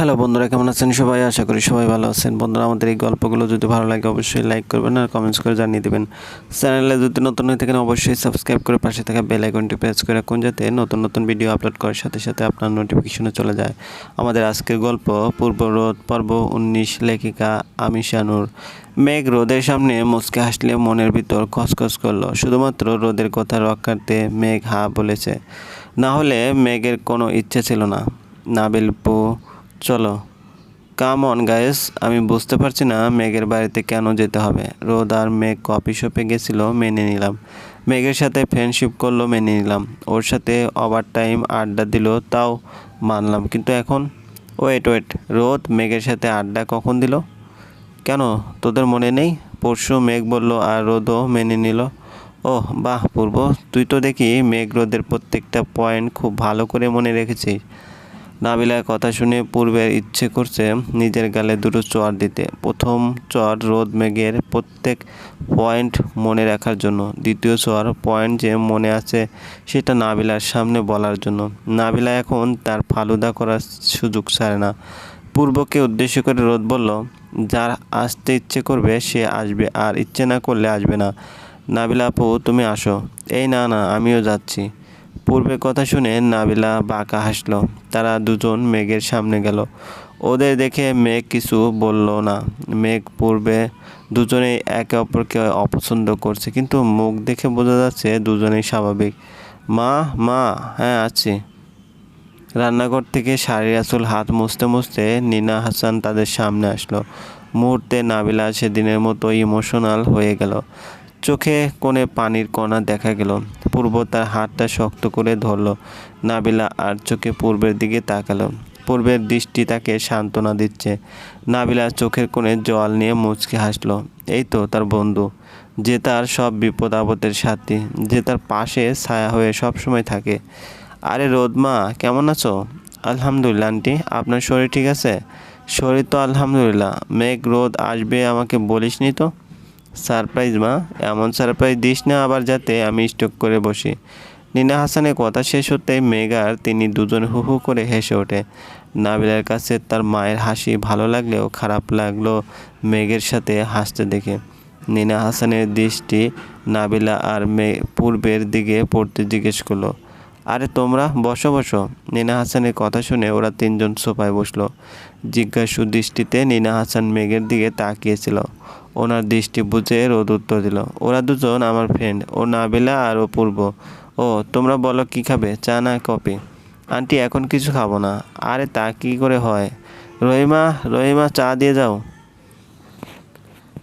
Hello বন্ধুরা, কেমন আছেন সবাই? আশা করি সবাই ভালো আছেন। বন্ধুরা, আমাদের এই গল্পগুলো যদি ভালো লাগে অবশ্যই লাইক করবেন আর কমেন্টস করে জানিয়ে দেবেন। চ্যানেলে যদি নতুন হয়ে থাকেন, অবশ্যই সাবস্ক্রাইব করে পাশে থাকা বেল আইকনটি প্রেস করে রাখুন যাতে নতুন নতুন ভিডিও আপলোড করার সাথে সাথে আপনার নোটিফিকেশনে চলে যায়। আমাদের আজকের গল্প, পূর্ব রোদ, পর্ব উনিশ, লেখিকা আমি শানুর। মেঘ রোদের সামনে মুচকে হাসলে মনের ভিতর খসখস করল। শুধুমাত্র রোদের কথা রক্ষার্থে মেঘ হা বলেছে। না হলে মেঘের কোনো ইচ্ছে ছিল না। নাবিল পু চলো। কাম অন গায়েস আমি বুঝতে পারছি না মেঘের বাড়িতে কেন যেতে হবে। রোদ আর মেঘ কফি শপে গেছিল, মেনে নিলাম। মেঘের সাথে ফ্রেন্ডশিপ করল, মেনে নিলাম। ওর সাথে ওভার টাইম আড্ডা দিল, তাও মানলাম। কিন্তু এখন? ওয়েট ওয়েট রোদ মেঘের সাথে আড্ডা কখন দিল? কেন? তোদের মনে নেই? পরশু মেঘ বলল আর রোদও মেনে নিল। ওহ, বাহ, পূর্ব। তুই তো দেখি মেঘ রোদের প্রত্যেকটা পয়েন্ট খুব ভালো করে মনে রেখেছিস। নাবিলার কথা শুনে পূর্বের ইচ্ছে করছে নিজের গালে দুটো চর দিতে। প্রথম চর রোদ মেঘের প্রত্যেক পয়েন্ট মনে রাখার জন্য। দ্বিতীয় চর পয়েন্ট যে মনে আছে সেটা নাবিলার সামনে বলার জন্য। নাবিলা এখন তার ফালুদা করার সুযোগ ছাড়ে না। পূর্বকে উদ্দেশ্য করে রোদ বলল, যার আসতে ইচ্ছে করবে সে আসবে, আর ইচ্ছে না করলে আসবে না। নাবিলা আপু, তুমি আসো। এই না না, আমিও যাচ্ছি। পূর্বে কথা শুনে নাবিলা বাঁকা হাসলো। তারা দুজন মেঘের সামনে গেল। ওদের দেখে মেঘ কিছু বলল না। মেঘ পূর্বে দুজনেই একে অপরকে অপছন্দ করছে, কিন্তু মুখ দেখে বোঝা যাচ্ছে দুজনেই স্বাভাবিক। মা মা হ্যাঁ আছি। রান্নাঘর থেকে শাড়ির আসল হাত মুছতে মুছতে নিনা হাসান তাদের সামনে আসলো। মুহূর্তে নাবিলা সেদিনের মতো ইমোশনাল হয়ে গেল। চোখে কোণে পানির কণা দেখা গেল। পূর্ব তার হাতটা শক্ত করে ধরলো। নাবিলা আর চোখে পূর্বের দিকে তাকালো। পূর্বের দৃষ্টি তাকে সান্ত্বনা দিচ্ছে। নাবিলা চোখের কোণে জল নিয়ে মুচকে হাসলো। এই তো তার বন্ধু। যে তার সব বিপদ আপদের সাথী। যে তার পাশে ছায়া হয়ে সব সময় থাকে। আরে রোদমা, কেমন আছো? আলহামদুলিল্লাহ, আন্টি। আপনার শরীর ঠিক আছে? শরীর তো আলহামদুলিল্লাহ। মেঘ, রোদ আসবে আমাকে বলিসনি তো? সারপ্রাইজ মা, এমন সারপ্রাইজ দিস না আবার যাতে আমি স্টক করে বসি। নিনা হাসানের কথা শেষ হতেই মেঘার তিনি দুজন হু হু করে হেসে ওঠে। নাবিলার কাছে তার মায়ের হাসি ভালো লাগলেও খারাপ লাগল মেঘের সাথে হাসতে দেখে। নিনা হাসানের দৃষ্টি নাবিলা আর মে পূর্বের দিকে পড়তে জিজ্ঞেস করল, আরে তোমরা, বসো বসো। নিনা হাসানের কথা শুনে ওরা তিনজন সোফায় বসল। জিজ্ঞাসু দৃষ্টিতে নিনা হাসান মেঘের দিকে তাকিয়েছিল। ওনার দৃষ্টি বুঝে রোদ উত্তর দিল, ওরা দুজন আমার ফ্রেন্ড ও নাবিলা আর ও পূর্ব। ও, তোমরা বলো কি খাবে, চা না কফি? আন্টি, এখন কিছু খাব না। আরে তা কি করে হয়? রহিমা রহিমা, চা দিয়ে যাও।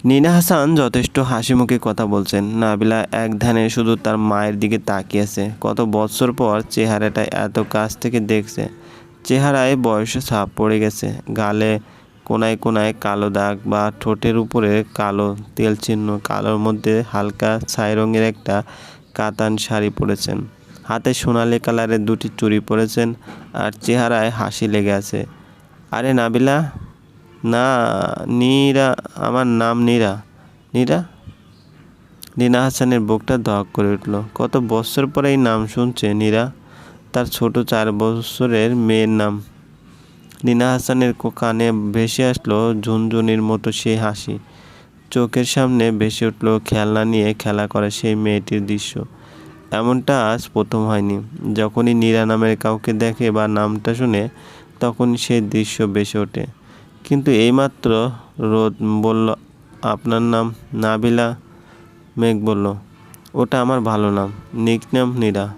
নিনা হাসান যথেষ্ট হাসি মুখে কথা বলছেন। নাবিলা এক ধ্যানে শুধু তার মায়ের দিকে তাকিয়েছে। কত বছর পর চেহারাটা এত কাছ থেকে দেখছে। চেহারায় বয়সে ছাপ পড়ে গেছে। গালে কোনায় কোনায় কালো দাগ বা ঠোঁটের উপরে কালো তেল চিহ্ন। কালোর মধ্যে হালকা ছাই রঙের একটা কাতান শাড়ি পরেছেন। হাতে সোনালি কালারের দুটি চুড়ি পরেছেন আর চেহারায় হাসি লেগে আছে। আরে নাবিলা, না, নীরা, আমার নাম নীরা। নীরা? নীনা হাসানের বুকটা ধক করে উঠল। কত বছর পরে এই নাম শুনছে নীরা? তার ছোট চার বছরের মেয়ের নাম। নীনা হাসানের কানে ভেসে আসলো ঝুনঝুনির মতো সেই হাসি। চোখের সামনে ভেসে উঠল খেলনা নিয়ে খেলা করে সেই মেয়েটির দৃশ্য। এমনটা আজ প্রথম হয়নি। যখনই নীরা নামের কাউকে দেখে বা নামটা শুনে, তখন সেই দৃশ্য ভেসে ওঠে। কিন্তু এইমাত্র রোদ বলল, আপনার নাম নাবিলা? মেঘ বলল, ওটা আমার ভালো নাম। নিকনাম নীরা।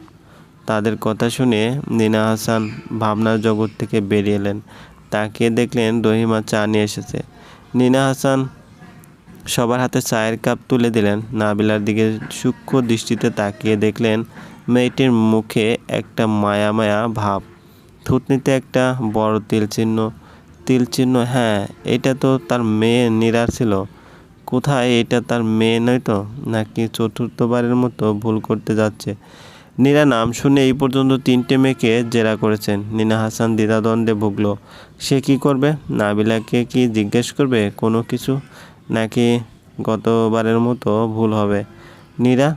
তাদের কথা শুনে নিনা হাসান ভাবনার জগৎ থেকে বেরিয়ে এলেন। তাকিয়ে দেখলেন রহিমা চা নিয়ে এসেছে। নিনা হাসান সবার হাতে চায়ের কাপ তুলে দিলেন। নাবিলার দিকে সূক্ষ্ম দৃষ্টিতে তাকিয়ে দেখলেন মেয়েটির মুখে একটা মায়া মায়া ভাব। থুতনিতে একটা বড় তিল চিহ্ন। তিল চিহ্ন হ্যাঁ এটা তো তার মেয়ে নীরার ছিল। কোথায় এটা তার মেয়ে নয় তো? নাকি চতুর্থবারের মতো ভুল করতে যাচ্ছে? নীরা নাম শুনে এই পর্যন্ত তিনটে মেয়েকে জেরা করেছেন। নীনা হাসান দ্বিধাদ্বন্দ্বে ভুগল। সে কি করবে? নাবিলাকে কি জিজ্ঞেস করবে? কোনো কিছু? নাকি গতবারের মতো ভুল হবে? নীরা,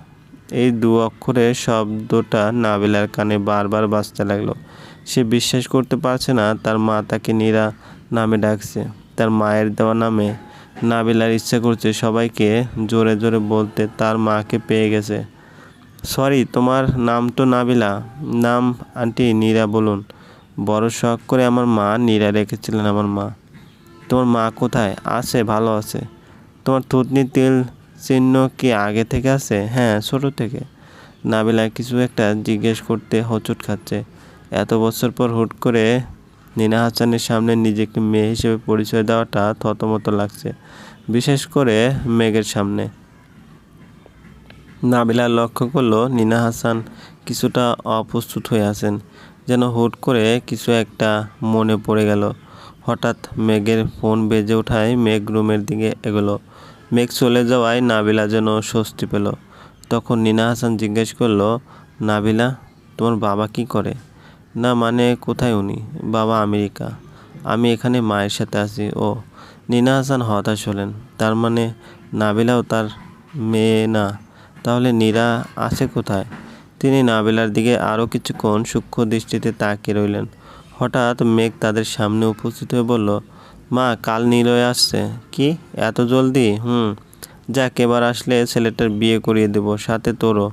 এই দু অক্ষরের শব্দটা নাবিলার কানে বারবার বাজতে লাগল। সে বিশ্বাস করতে পারছে না, তার মা তাকে নীরা নামে ডাকছে। তার মায়ের দেওয়া নামে নাবিলার ইচ্ছা করছে সবাইকে জোরে জোরে বলতে, তার মাকে পেয়ে গেছে। সরি, তোমার নাম তো নাবিলা। নাম আন্টি নীরা বলুন। বড় শখ করে আমার মা নীরা রেখেছিলেন আমার মা। তোমার মা কোথায়? আছে, ভালো আছে। তোমার থুতনি তেল চিহ্ন কি আগে থেকে আছে? হ্যাঁ ছোট থেকে। নাবিলা কিছু একটা জিজ্ঞেস করতে হোঁচট খাচ্ছে। এত বছর পর হুট করে নিনা হাসানের সামনে নিজেকে মেয়ে হিসেবে পরিচয় দেওয়াটা থতমত লাগছে, বিশেষ করে মেঘের সামনে। নাবিলা লক্ষ্য করল নিনা হাসান কিছুটা অপ্রস্তুত হয়ে আছেন, যেন হুট করে কিছু একটা মনে পড়ে গেল। হঠাৎ মেঘের ফোন বেজে ওঠায় মেঘ রুমের দিকে এগোলো। মেঘ চলে যাওয়ায় নাবিলা যেন স্বস্তি পেল। তখন নিনা হাসান জিজ্ঞেস করল, নাবিলা, তোমার বাবা কি করে? না মানে কোথায় উনি? বাবা আমেরিকা। আমি এখানে মায়ের সাথে আছি। ও। নিনা হাসান হতাশ হলেন। তার মানে নাবিলাও তার মেয়ে না? তাহলে নীরা আছে কোথায়? তিনি নাবিলার দিকে আরও কিছুক্ষণ সূক্ষ্ম দৃষ্টিতে তাকিয়ে রইলেন। হঠাৎ মেঘ তাদের সামনে উপস্থিত হয়ে বলল, মা, কাল নীলয় আসছে। কি? এত জলদি? হুম। যাক, এবার আসলে ছেলেটার বিয়ে করিয়ে দেব, সাথে তোরও।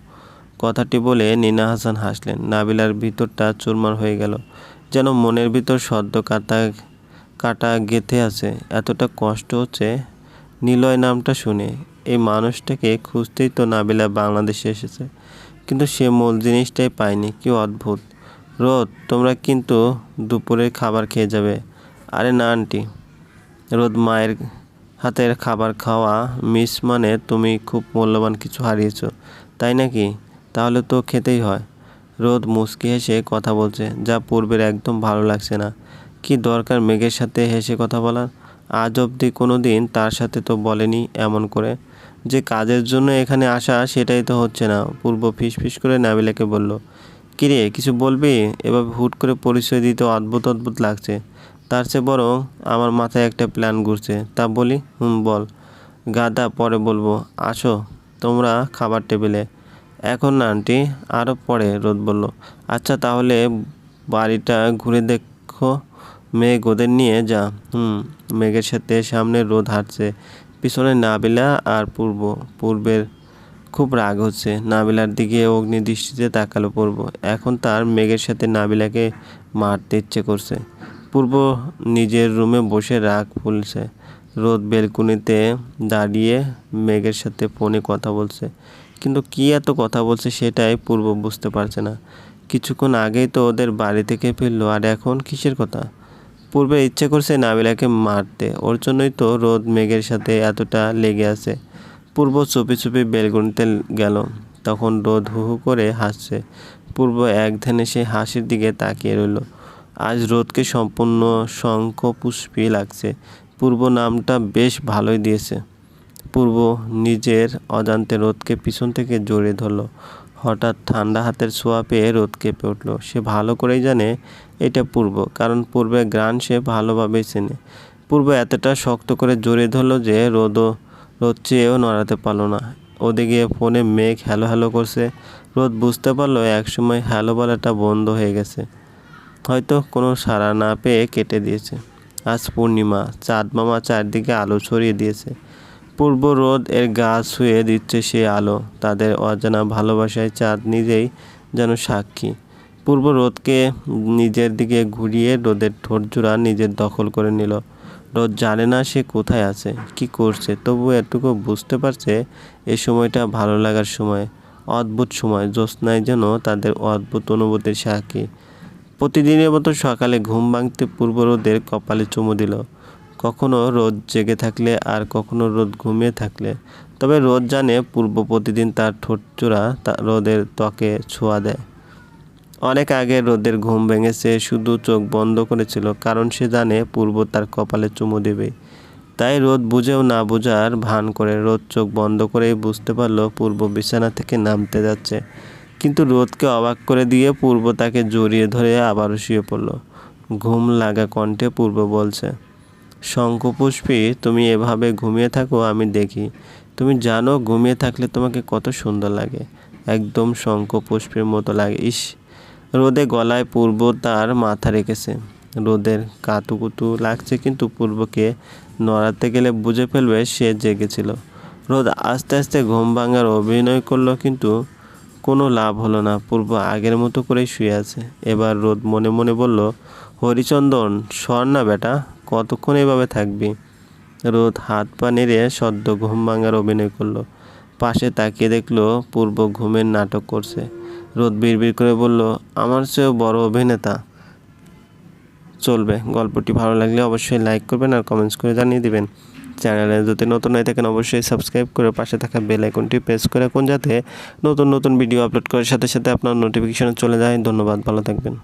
কথাটি বলে নিনা হাসান হাসলেন। নাবিলার ভিতরটা চুরমার হয়ে গেল, যেন মনের ভিতর সদ্য কাটা কাটা গেঁথে আছে। এতটা কষ্ট হচ্ছে? নিলয় নামটা শুনে এই মানুষটাকে খুঁজতেই তো নাবিলা বাংলাদেশে এসেছে। কিন্তু সে মূল জিনিসটাই পায়নি। কি অদ্ভুত। রোদ, তোমরা কিন্তু দুপুরের খাবার খেয়ে যাবে। আরে না, আন্টি। রোদ মায়ের হাতের খাবার খাওয়া মিস মানে তুমি খুব মূল্যবান কিছু হারিয়েছো। তাই নাকি? তাহলে তো খেতেই হয়। রোদ মুচকি হেসে কথা বলছে, যা পূর্বের একদম ভালো লাগছে না। কি দরকার মেঘের সাথে হেসে কথা বলার? আজ অবধি কোনো দিন তার সাথে তো বলেনি এমন করে। যে কাজের জন্য এখানে আসা সেটাই তো হচ্ছে না। পূর্ব ফিস ফিস করে নাবিলাকে বলল, কিরে, কিছু বলবি? এভাবে হুট করে পরিচয় দিতে অদ্ভুত অদ্ভুত লাগছে। তার চেয়ে বরং আমার মাথায় একটা প্ল্যান ঘুরছে। তা বলি, হুম, বল। গাদা, পরে বলব। আসো, তোমরা খাবার টেবিলে। এখন না, আন্টি। আরও পরে, রোদ বলল। আচ্ছা তাহলে বাড়িটা ঘুরে দেখো। মেঘ ওদের নিয়ে যা। হুম, মেঘের সাথে সামনে রোদ হাঁটছে। পিছনে নাবিলা আর পূর্ব, পূর্বের খুব রাগ হচ্ছে। নাবিলার দিকে অগ্নি দৃষ্টিতে তাকালো পূর্ব। এখন তার মেঘের সাথে নাবিলাকে মারতে ইচ্ছে করছে। পূর্ব নিজের রুমে বসে রাগ ফুলছে। রোদ বেলকুনিতে দাঁড়িয়ে মেঘের সাথে ফোনে কথা বলছে। কিন্তু কী এত কথা বলছে সেটাই পূর্ব বুঝতে পারছে না। কিছুক্ষণ আগেই তো ওদের বাড়ি থেকে ফিরলো। আর এখন কিসের কথা? পূর্বে ইচ্ছে করছে নাবিলাকে মারতে। ওর জন্যই তো রোদ মেঘের সাথে এতটা লেগে আছে। পূর্ব চুপি চুপি বেলগুনিতে গেল। তখন রোদ হু হু করে হাসছে। পূর্ব এক ধ্যানে সেই হাসির দিকে তাকিয়ে রইল। আজ রোদকে সম্পূর্ণ শঙ্খ পুষ্পী লাগছে। পূর্ব নামটা বেশ ভালোই দিয়েছে। পূর্ব নিজের অজান্তে রোদকে পিছন থেকে জড়িয়ে ধরলো। হঠাৎ ঠান্ডা হাতের ছোঁয়া পেয়ে রোদ কেঁপে উঠল। সে ভালো করেই জানে এটা পূর্ব, কারণ পূর্বে গ্রান সে ভালোভাবেই চেনে। পূর্ব এতটা শক্ত করে জড়িয়ে ধরলো যে রোদও, রোদ চেয়েও নড়াতে পারল না। ওদিকে ফোনে মেঘ হ্যালো হ্যালো করছে। রোদ বুঝতে পারল একসময় হ্যালো বলাটা বন্ধ হয়ে গেছে। হয়তো কোনো সাড়া না পেয়ে কেটে দিয়েছে। আজ পূর্ণিমা, চাঁদ মামা চারদিকে আলো ছড়িয়ে দিয়েছে। পূর্ব রোদ এর গা ছুঁয়ে দিচ্ছে সে আলো। তাদের অজানা ভালোবাসায় চাঁদ নিজেই যেন সাক্ষী। পূর্ব রোদকে নিজের দিকে ঘুরিয়ে রোদের ঠোঁটজোড়া নিজের দখল করে নিল। রোদ জানে না সে কোথায় আছে, কি করছে, তবু এটুকু বুঝতে পারছে এ সময়টা ভালো লাগার সময়, অদ্ভুত সময়, জ্যোৎস্নায় যেন তাদের অদ্ভুত অনুভূতির সাক্ষী। প্রতিদিনের মতো সকালে ঘুম ভাঙতে পূর্ব রোদের কপালে চুমু দিল। কখনো রোদ জেগে থাকলে আর কখনো রোদ ঘুমিয়ে থাকলে। তবে রোদ জানে পূর্ব প্রতিদিন তার ঠোঁট চূড়া রোদের ত্বকে ছোঁয়া দেয়। অনেক আগে রোদের ঘুম ভেঙেছে, শুধু চোখ বন্ধ করেছিল, কারণ সে জানে পূর্ব তার কপালে চুমু দেবে। তাই রোদ বুঝেও না বোঝার ভান করে রোদ চোখ বন্ধ করেই বুঝতে পারল পূর্ব বিছানা থেকে নামতে যাচ্ছে। কিন্তু রোদকে অবাক করে দিয়ে পূর্ব তাকে জড়িয়ে ধরে আবারও শুয়ে পড়ল। ঘুম লাগা কণ্ঠে পূর্ব বলছে শঙ্খপুষ্পী তুমি এভাবে ঘুমিয়ে থাকো, আমি দেখি। তুমি জানো, ঘুমিয়ে থাকলে তোমাকে কত সুন্দর লাগে। একদম শঙ্খপুষ্পের মতো লাগে। ইস, রোদে গলায় পূর্ব তার মাথা রেখেছে। রোদের কাতুকুতু লাগছে, কিন্তু পূর্বকে নড়াতে গেলে বুঝে ফেলবে সে জেগেছিল। রোদ আস্তে আস্তে ঘুম ভাঙার অভিনয় করল, কিন্তু কোনো লাভ হলো না। পূর্ব আগের মতো করেই শুয়ে আছে। এবার রোদ মনে মনে বলল, হরিচন্দন, সর না বেটা। কতক্ষণ এভাবে থাকবি? রোদ হাত পা নেড়ে সদ্য ঘুম ভাঙার অভিনয় করল। পাশে তাকিয়ে দেখল পূর্ব ঘুমের নাটক করছে। রোদ বিড়বিড় করে বলল, আমার চেয়েও বড় অভিনেতা। চলবে, গল্পটি ভালো লাগলে অবশ্যই লাইক করবেন আর কমেন্টস করে জানিয়ে দিবেন। চ্যানেলে যদি নতুন হয়ে থাকেন অবশ্যই সাবস্ক্রাইব করে পাশে থাকা বেল আইকনটি প্রেস করে রাখুন যাতে নতুন নতুন ভিডিও আপলোড করার সাথে সাথে আপনার নোটিফিকেশন চলে যায়। ধন্যবাদ, ভালো থাকবেন।